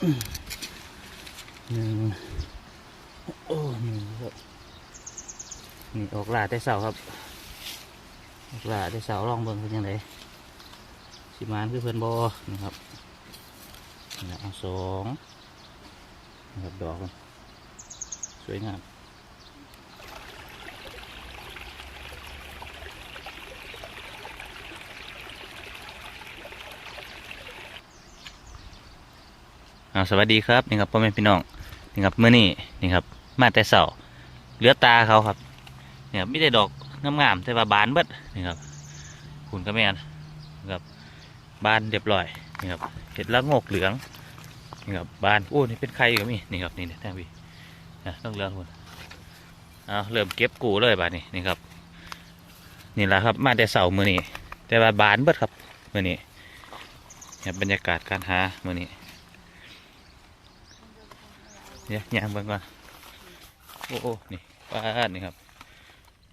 หนึ่งโอ้หนึ่งครับนี่ออกลาแต่เสาครับออกลาแต่เสาลองเบิ่งเป็นยังไงสิมานคือเพื่อนบอนะครับนี่เอาสองนะครับดอกสวยงาม เอาสวัสดีครับนี่ครับพ่อแม่พี่น้องนี่ครับเมื่อนี้นี่ครับมาแต่เสาเหลือตาเขาครับเนี่ยไม่ได้ดอกงามๆแต่ว่าบานเบิดนี่ครับคุณก็แม่นนี่ครับบานเรียบร้อยนี่ครับเห็ดละงกเหลืองนี่ครับบานโอ้นี่เป็นไข่ก็มีนี่ครับนี่เนี่ยแท่งพี่นะต้องเลืองคุณเอาเริ่มเก็บกูเลยบานนี้นี่ครับนี่แหละครับมาแต่เสาเมื่อนี้แต่ว่าบานเบิดครับเมื่อนี้เนี่ยบรรยากาศการหาเมื่อนี้ เดี๋ยวย่างเบิ่งก่อนโอ้โอ้นี่ปลาดนี่ครับ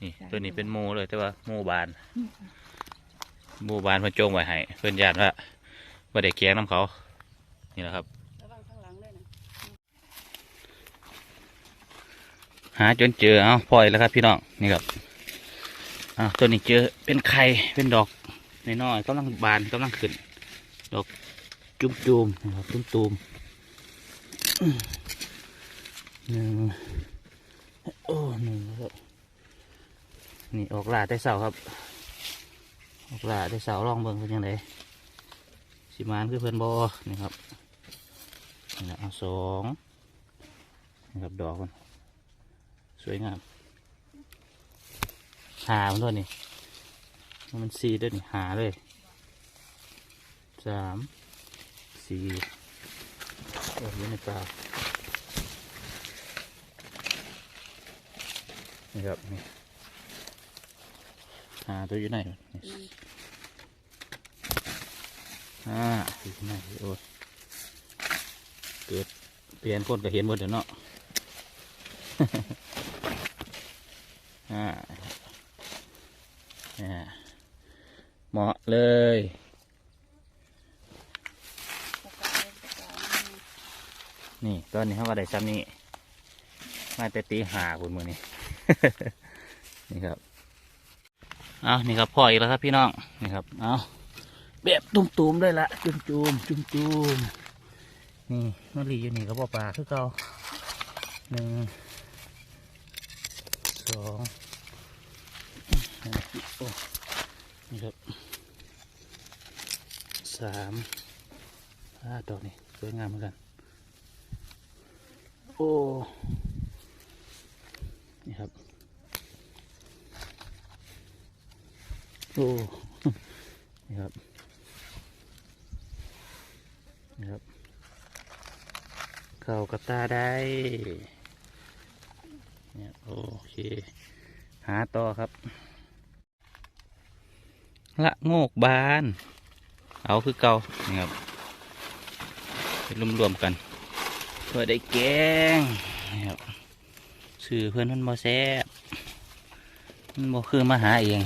นี่ตัวนี้เป็นหมูเลยแต่ว่าหมูบานหมูบานเพิ่นโจงไว้ให้เพิ่นญาติว่าบ่ได้แกงน้ำเขา นี่แหละครับระวังข้างหลังด้วยนะหาจนเจอเอาปล่อยแล้วครับ พี่น้องนี่ครับอ่าตัวนี้เจอเป็นไข่เป็นดอกน้อยๆกำลังบานกำลังขึ้น ดอกจุ่มๆนะครับตุ่มๆอื้อหนึ่ง โอ้หนึ่งครับนี่ออกลาแต่เสาครับ ออกลาแต่เสาลองเบิ่งเป็นยังไงสิมานคือเพื่อนบอนี่ครับนี่แหละสองนี่ครับดอกมันสวยงามหามันด้วยนี่มันสีด้วยนี่หาเลยสามสี่โอ้ยอยู่ในปลา นี่ครับนี่หาตัวอยู่ไหนวะนี่อ่าอยู่ที่ไหนโอ้ยเกิดเปลี่ยนคนก็เห็นหมดเดี๋ยวเนาะอ่าอ่าเหมาะเลยปากกาเลยปากกานี่นี่ตอนนี้เขาว่าได้ซ้ำนี่มาแต่ตีหาบนมือนี่ นี่ครับเอานี่ครับพ่ออีกแล้วครับพี่น้องนี่ครับเอาแบบตุ้มๆเลยละจุ่มจุ่มจุ่มจุ่มๆนี่มะลีอยู่นี่ก็บ่ปลาคือเก่าหนึ่งสองนี่ครับสามห้าดอกนี่สวยงามเหมือนกันโอ้ นี่ครับ โอ้ นี่ครับ นี่ครับ เข้ากับตาได้ เนี่ยโอเค หาต่อครับ ละโงกบาน เอาคือเก่านี่ครับไปรวมๆกันเพื่อได้แกงนะครับ สื่อเพื่อนมันบ่แซ่บมันบ่คือมาหาเอง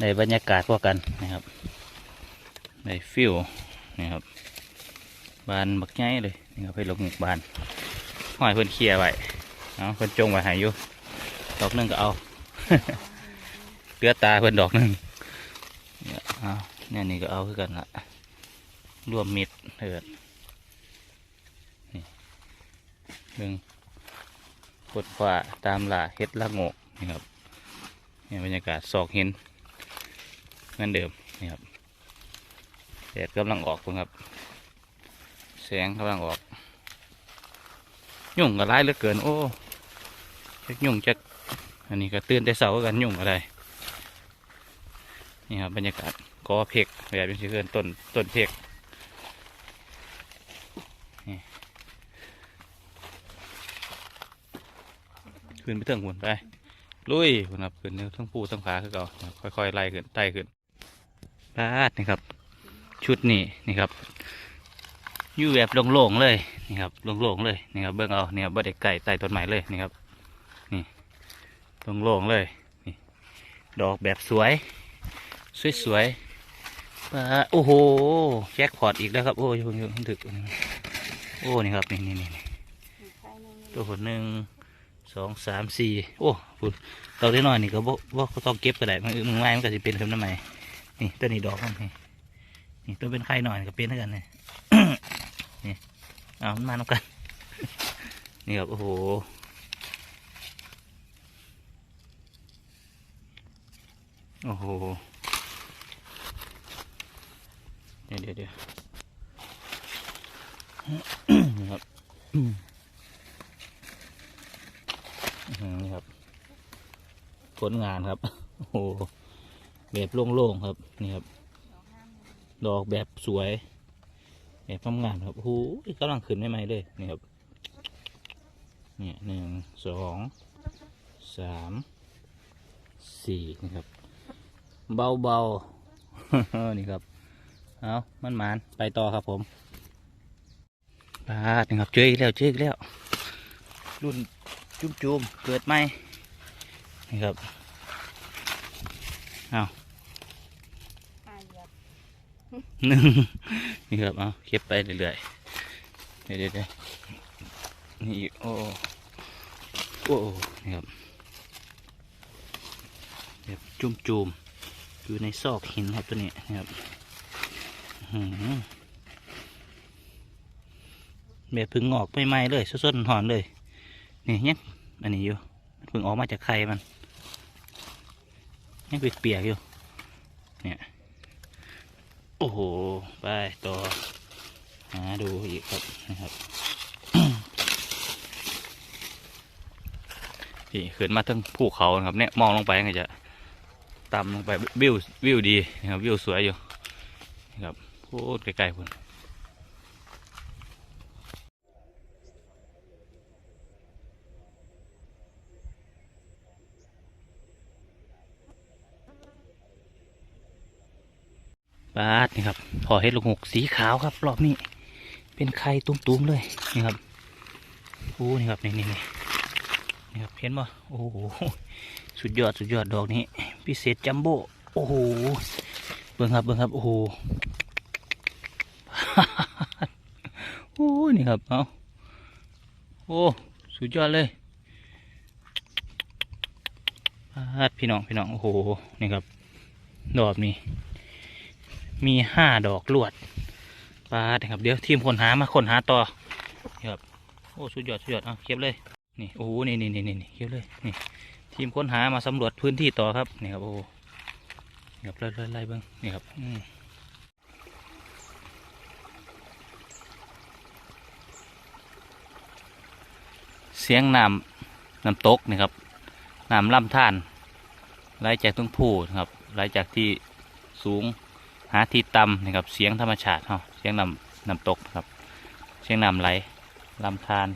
ในบรรยากาศกว่ากันนะครับในฟิลนะครับบานบักไงเลยนี่ครับให้ลงหมุกบานห้อยเพื่อนเคลียร์ไว้เอาเพื่อนจงไว้หายอยู่ดอกหนึงก็เอาเลือตาเพื่อนดอกหนึงเนี่ยเอาเนี่ยนี่ก็เอาคือกันละรวมมิดเถิดหนึ่ง กดขวาตามล่าเฮ็ดละโงกนี่ครับนี่บรรยากาศซอกหินเหมือนเดิมนี่ครับแดดกำลังออกครับ แสงกำลังออก ยุ่งก็ร้ายเหลือเกิน โอ้จักยุ่งจักอันนี้ก็ตื่นแต่เสากันยุ่งอะไรนี่ครับบรรยากาศกอเพกแบบเป็นเพื่อนต้นต้นเพก ขึ้นไปเทิงหุ่นไปลุยหุ่นครับขึ้นทั้งผู้ทั้งขาคือเก่าค่อยๆไล่ขึ้นไต่ขึ้นปาดนี่ครับ ชุดนี้นี่ครับอยู่แบบโล่งๆเลยนี่ครับโล่งๆเลยนี่ครับเบิ่งเอาเนี่ยบ่ได้ไก่ใต้ต้นไม้เลยนี่ครับ นี่โล่งๆเลยนี่ ดอกแบบสวย สวยๆปาดโอ้โหแจ็คพอตอีกแล้วครับโอ้ยยงยงถึกโอ้นี่ครับนี่นี่นี่นี่มีไข่หนึ่งตัวผลหนึ่ง สองสามสี่โอ้พุ่นเราได้น้อยนี่ก็บ่บ่ก็ต้องเก็บก็ได้มันมึงไม้มันก็สิเป็นขึ้นมาใหมนี่ตัวนี้ดอกมันนี่นี่ตัวเป็นไข่หน่อยก็เป็นเท่ากันนี่นี่เอามันมาน้ำกันนี่ครับโอ้โหโอ้โหเดี๋ยวเดี๋ยวเดี๋ยวนี่ครับ อื้อหือนี่ครับ ผลงานครับ โอ้โหแบบโล่งๆครับ นี่ครับ ดอกแบบสวย แบบทำงานครับโอ้โหกำลังขึ้นใหม่ๆเลยนี่ครับเนี่ยหนึ่งสองสามสี่นี่ครับ เบาๆนี่ครับเอามันหมานไปต่อครับผมปาดนะครับเจออีกแล้วเจออีกแล้ว รุ่นจุ่มๆเกิดใหม นี่ครับเอาไข่เหยียบหนึ่งนี่ครับเอาเก็บไปเรื่อยๆเดี๋ยวเดี๋ยวเดี๋ยวนี่อีกโอ้โอ้นี่ครับแบบจุ่มจุมๆอยู่ในซอกหินครับตัวนี้นะครับอื้อหือแบบเพึ่งออกไม่ไหม้เลยสดๆหอนๆเลย นี่ยังอันนี้อยู่มันเพึ่งออกมาจากไข่มัน ยังเปียกๆอยู่ เนี่ย โอ้โห ไปต่อ หาดูอีกครับนะครับนี่ขึ้นมาทั้งภูเขาครับเนี่ยมองลงไปก็จะต่ำลงไปวิววิวดีนะครับวิวสวยอยู่นะครับโคตรไกลๆพุ่นาดนี่ครับพอเห็ดลูกหกสีขาวครับ รอบนี้ เป็นไข่ตุ้มๆเลยนี่ครับโอ้นี่ครับนี่นี่นี่นี่ครับเห็นบ่โอ้โหสุดยอดสุดยอดดอกนี้ พิเศษจัมโบ้โอ้โหเบิ่งครับเบิ่งครับโอ้โหโอ้นี่ครับเอาโอ้สุดยอดเลยปาดพี่น้องพี่น้องโอ้โหนี่ครับดอกนี้ มีห้าดอกลวดปลาครับเดี๋ยวทีมคนหามาคนหาต่อครับโอ้สุดยอดสุดยอดเอาเก็บเลยนี่โอ้โหนี่นี่นี่นี่เก็บเลยนี่ทีมค้นหามาสำรวจพื้นที่ต่อครับนี่ครับโอ้นี่ครับไล่ไล่ไล่เบิ้งนี่ครับอืมเสียงน้ำน้ำตกนี่ครับน้ำล่ำท่านไหลจากตรงผู้ครับไหลจากที่สูง หาที่ต่ำนะครับเสียงธรรมชาติเนาะเสียงน้ำน้ำตกครับ เสียงน้ำไหลลำธาร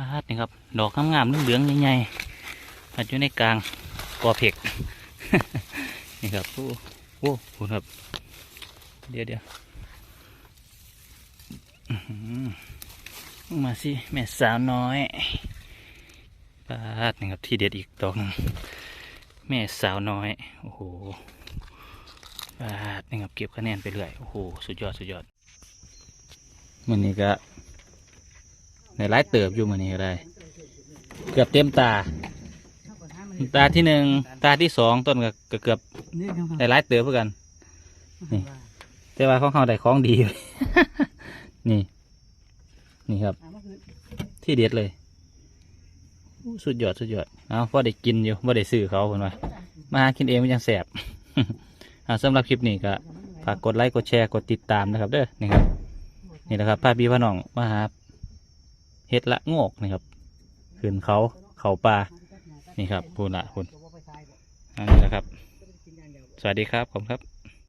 าดนี่ครับ ดอกงามๆเหลืองๆใหญ่ๆอาจอยู่ในกลางกอเผ็กนี่ครับโอ้โหคุณครับ เดี๋ยวเดี๋ยวมาสิ แม่สาวน้อยปาดนี่ครับที่เด็ดอีกดอกนึงแม่สาวน้อย โอ้โหปาดนี่ครับเก็บคะแนนไปเรื่อย โอ้โห สุดยอด สุดยอดมันนี่ก็ ในไลายเติบอยู่มันนี่ก็ได้เกือบเต็มตา ตาที่หนึ่งตาที่สองต้นก็ก็เกือบในไลายเติบเพื่อกันนี่แต่ว่าของเขาได้ของดี นี่ นี่ครับ ที่เด็ดเลยอู้สุดยอดสุดยอดเอาพอได้กินอยู่พอได้ซื้อเขาคนว่ามาหากินเองมันยังแสบเอาสำหรับคลิปนี้ก็ฝากกดไลค์กดแชร์กดติดตามนะครับเด้อนี่ครับนี่แหละครับพาพี่พ่อน้องมาหา เฮ็ดละงอกนะครับขึ้นเขาเขาปลานี่ครับพูนละพูนอันนี้แหละครับ สวัสดีครับผมครับ